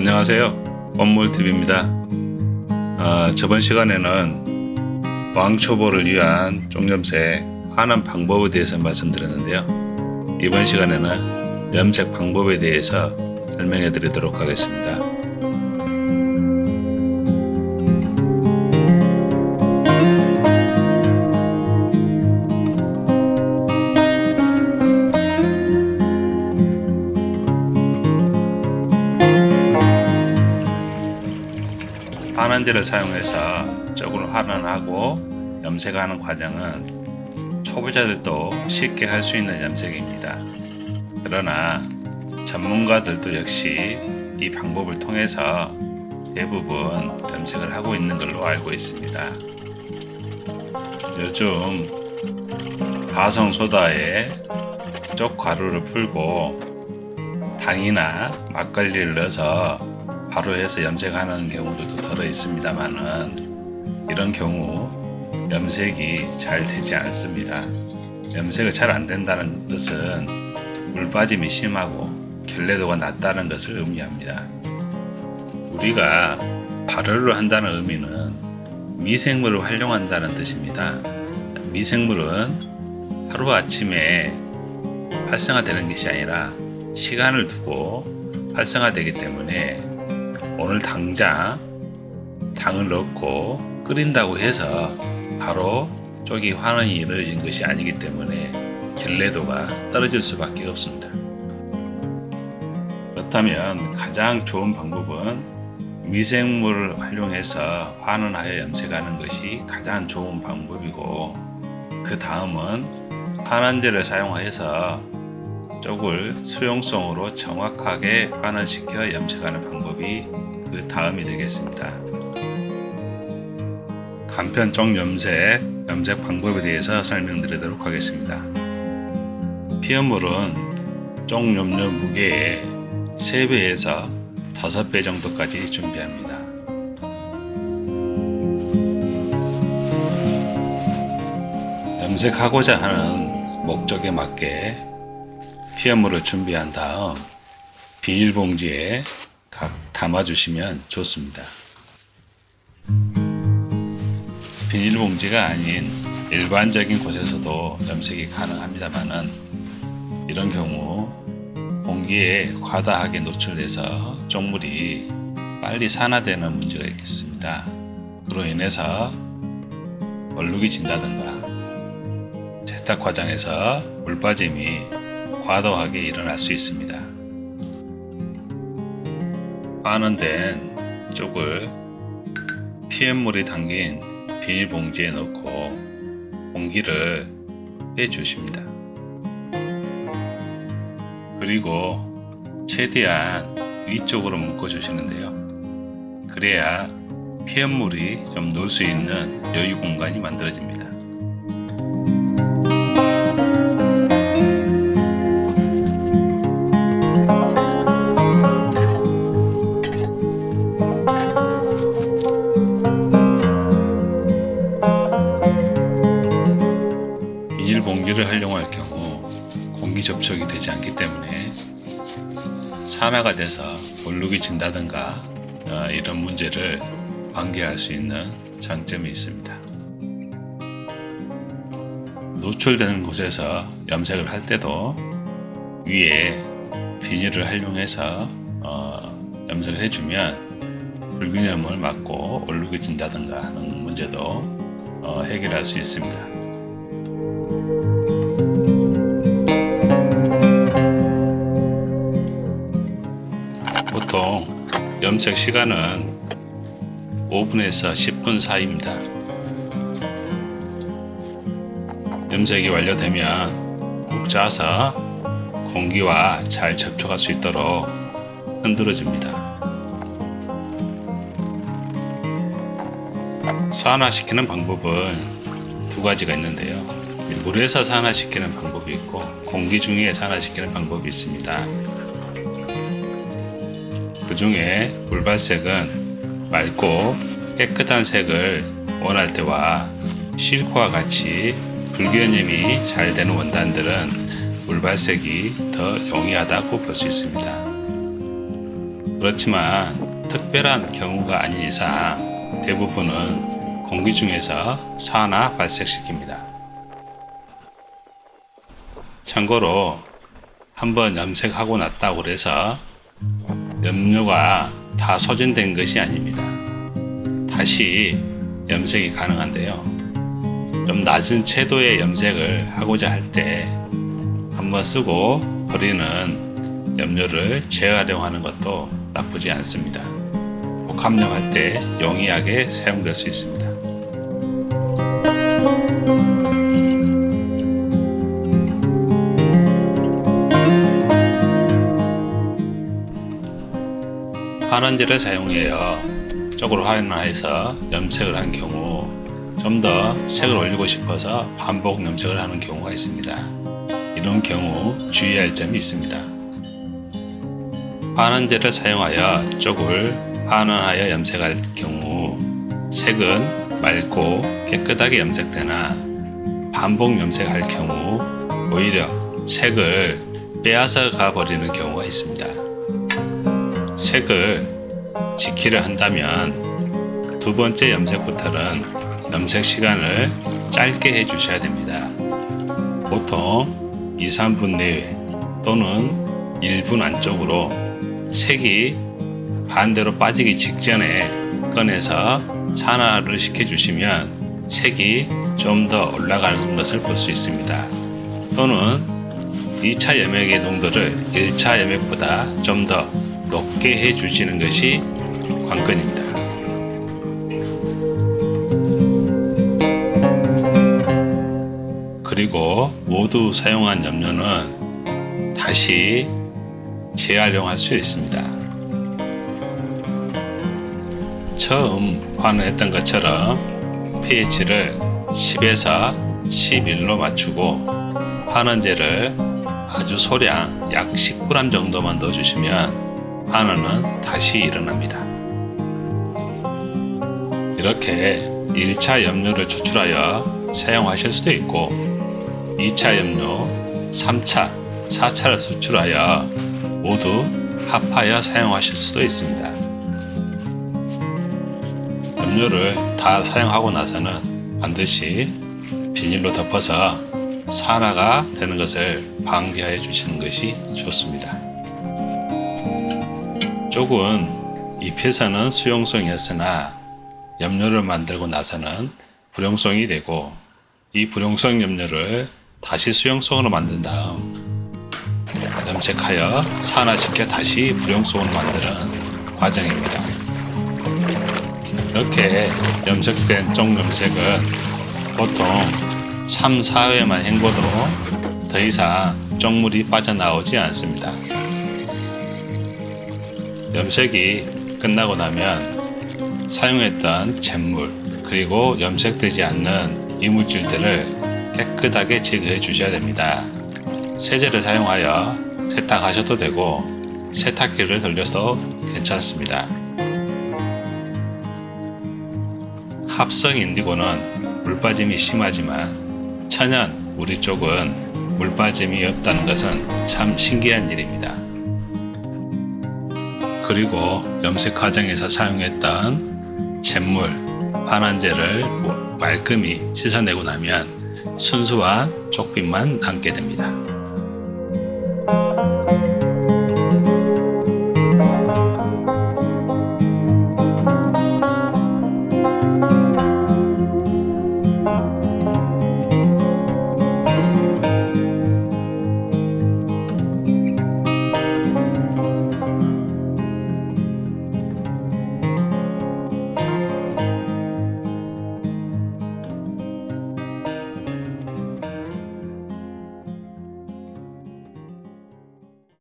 안녕하세요. 원몰TV입니다. 어, 저번 시간에는 왕초보를 위한 쪽염색 하는 방법에 대해서 말씀드렸는데요. 이번 시간에는 염색 방법에 대해서 설명해 드리도록 하겠습니다. 환원제를 사용해서 쪽으로 환원하고 염색하는 과정은 초보자들도 쉽게 할 수 있는 염색입니다. 그러나 전문가들도 역시 이 방법을 통해서 대부분 염색을 하고 있는 걸로 알고 있습니다. 요즘 가성 소다에 쪽 가루를 풀고 당이나 막걸리를 넣어서 바로 해서 염색하는 경우도 들어 있습니다만은 이런 경우 염색이 잘 되지 않습니다. 염색이 잘 안 된다는 것은 물 빠짐이 심하고 결례도가 낮다는 것을 의미합니다. 우리가 발효를 한다는 의미는 미생물을 활용한다는 뜻입니다. 미생물은 하루 아침에 활성화되는 것이 아니라 시간을 두고 활성화되기 때문에 오늘 당장 당을 넣고 끓인다고 해서 바로 쪽이 환원이 이루어진 것이 아니기 때문에 결례도가 떨어질 수밖에 없습니다. 그렇다면 가장 좋은 방법은 미생물을 활용해서 환원하여 염색하는 것이 가장 좋은 방법이고 그 다음은 환원제를 사용해서 쪽을 수용성으로 정확하게 환원시켜 염색하는 방법이 그 다음이 되겠습니다. 간편 쪽 염색, 염색 방법에 대해서 설명드리도록 하겠습니다. 피어물은 쪽 염료 무게의 3배에서 5배 정도까지 준비합니다. 염색하고자 하는 목적에 맞게 피어물을 준비한 다음 비닐봉지에 각 담아주시면 좋습니다. 비닐봉지가 아닌 일반적인 곳에서도 염색이 가능합니다만은 이런 경우 공기에 과다하게 노출돼서 쪽물이 빨리 산화되는 문제가 있겠습니다. 그로 인해서 얼룩이 진다든가 세탁 과정에서 물 빠짐이 과도하게 일어날 수 있습니다. 환원된 쪽을 피해물이 담긴 비닐봉지에 넣고 공기를 빼 주십니다. 그리고 최대한 위쪽으로 묶어 주시는데요. 그래야 피해물이 좀 넣을 수 있는 여유 공간이 만들어집니다. 산화가 돼서 얼룩이 진다든가 어, 이런 문제를 방지할 수 있는 장점이 있습니다. 노출되는 곳에서 염색을 할 때도 위에 비닐을 활용해서 어, 염색을 해주면 불균형을 막고 얼룩이 진다든가 하는 문제도 어, 해결할 수 있습니다. 염색 시간은 5분에서 10분 사이입니다. 염색이 완료되면 꾹 짜서 공기와 잘 접촉할 수 있도록 흔들어줍니다. 산화시키는 방법은 두 가지가 있는데요. 물에서 산화시키는 방법이 있고 공기 중에 산화시키는 방법이 있습니다. 그 중에 물발색은 맑고 깨끗한 색을 원할 때와 실크와 같이 불균형이 잘 되는 원단들은 물발색이 더 용이하다고 볼 수 있습니다. 그렇지만 특별한 경우가 아닌 이상 대부분은 공기 중에서 산화 발생시킵니다. 참고로 한번 염색하고 났다고 해서 염료가 다 소진된 것이 아닙니다. 다시 염색이 가능한데요. 좀 낮은 채도의 염색을 하고자 할 때 한번 쓰고 버리는 염료를 재활용하는 것도 나쁘지 않습니다. 복합용 할 때 용이하게 사용될 수 있습니다. 환원제를 사용해요. 쪽으로 활용해서 염색을 한 경우 좀 더 색을 올리고 싶어서 반복 염색을 하는 경우가 있습니다. 이런 경우 주의할 점이 있습니다. 환원제를 사용하여 쪽을 환원하여 염색할 경우 색은 맑고 깨끗하게 염색되나 반복 염색할 경우 오히려 색을 빼앗아 가버리는 경우가 있습니다. 색을 지키려 한다면 두 번째 염색부터는 염색 시간을 짧게 해 주셔야 됩니다. 보통 2, 3분 내외 또는 1분 안쪽으로 색이 반대로 빠지기 직전에 꺼내서 산화를 시켜주시면 색이 좀 더 올라가는 것을 볼 수 있습니다. 또는 2차 염액의 농도를 1차 염액보다 좀더 높게 해 주시는 것이 관건입니다. 그리고 모두 사용한 염료는 다시 재활용할 수 있습니다. 처음 환원했던 것처럼 pH를 10에서 11로 맞추고 환원제를 아주 소량 약 10g 정도만 넣어주시면 환원은 다시 일어납니다. 이렇게 1차 염료를 추출하여 사용하실 수도 있고 2차 염료, 3차, 4차를 수출하여 모두 합하여 사용하실 수도 있습니다. 염료를 다 사용하고 나서는 반드시 비닐로 덮어서 산화가 되는 것을 방지해 주시는 것이 좋습니다. 쪽은 잎에서는 수용성이었으나 염료를 만들고 나서는 불용성이 되고 이 불용성 염료를 다시 수용성으로 만든 다음 염색하여 산화시켜 다시 불용성으로 만드는 과정입니다. 이렇게 염색된 쪽 염색은 보통 3, 4회만 헹궈도 더 이상 쪽물이 빠져나오지 않습니다. 염색이 끝나고 나면 사용했던 잿물 그리고 염색되지 않는 이물질들을 깨끗하게 제거해 주셔야 됩니다. 세제를 사용하여 세탁하셔도 되고 세탁기를 돌려서 괜찮습니다. 합성 인디고는 물빠짐이 심하지만 천연 우리 쪽은 물빠짐이 없다는 것은 참 신기한 일입니다. 그리고 염색 과정에서 사용했던 잿물, 반환제를 말끔히 씻어내고 나면 순수한 쪽빛만 남게 됩니다.